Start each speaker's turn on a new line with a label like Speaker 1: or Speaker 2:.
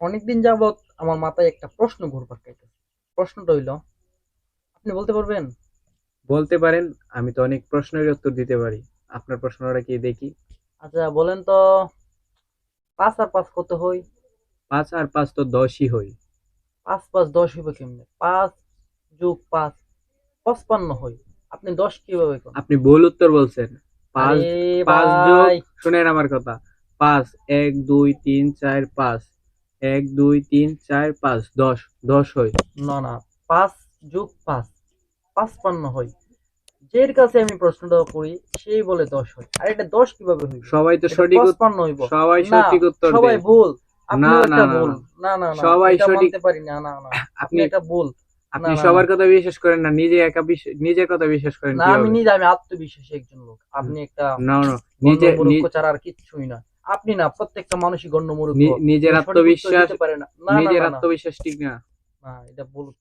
Speaker 1: অনেকদিন যাবৎ আমার মাথায় একটা প্রশ্ন ঘুরপাক খাইতেছে। প্রশ্নটা হইল আপনি বলতে পারবেন?
Speaker 2: বলতে পারেন আমি তো অনেক প্রশ্নের উত্তর দিতে পারি। আপনার প্রশ্নটা কি দেখি?
Speaker 1: আচ্ছা বলেন তো পাঁচ আর পাঁচ কত হই?
Speaker 2: পাঁচ আর পাঁচ তো দশই হই।
Speaker 1: পাঁচ পাঁচ দশ হইব কেমনে? পাঁচ যোগ পাঁচ পঁচপান্ন হই। আপনি দশ কীভাবে
Speaker 2: আপনি ভুল উত্তর বলছেন। পাঁচ পাঁচ যোগ শুনেন আমার কথা। পাঁচ এক দুই তিন চার পাঁচ। এক দুই তিন চার পাঁচ দশ দশ হয়।
Speaker 1: না না পাঁচ যোগ পাঁচ পাঁচপান্ন হয়। যের কাছে আমি প্রশ্নটা করি সেই বলে দশ হয়। আর এটা দশ কীভাবে হইব?
Speaker 2: সবাই তো সঠিক
Speaker 1: পঁচপান্ন হইব।
Speaker 2: সবাই সঠিক উত্তর
Speaker 1: সবাই ভুল।
Speaker 2: না, না, না, না। সবাই সঠিক-
Speaker 1: পারি না না না। আপনি এটা ভুল।
Speaker 2: আপনি সবার কথা বিশ্বাস করেন না নিজে একা নিজের কথা বিশ্বাস করেন
Speaker 1: না আমি নিজে আমি আত্মবিশ্বাসী একজন লোক। আপনি একটা
Speaker 2: না না নিজে
Speaker 1: আর কিচ্ছুই না। আপনি না প্রত্যেকটা মানুষই গণ্যমূর্খ
Speaker 2: নি- নিজের আত্মবিশ্বাস নিজের আত্মবিশ্বাস ঠিক না।
Speaker 1: এটা ভুল।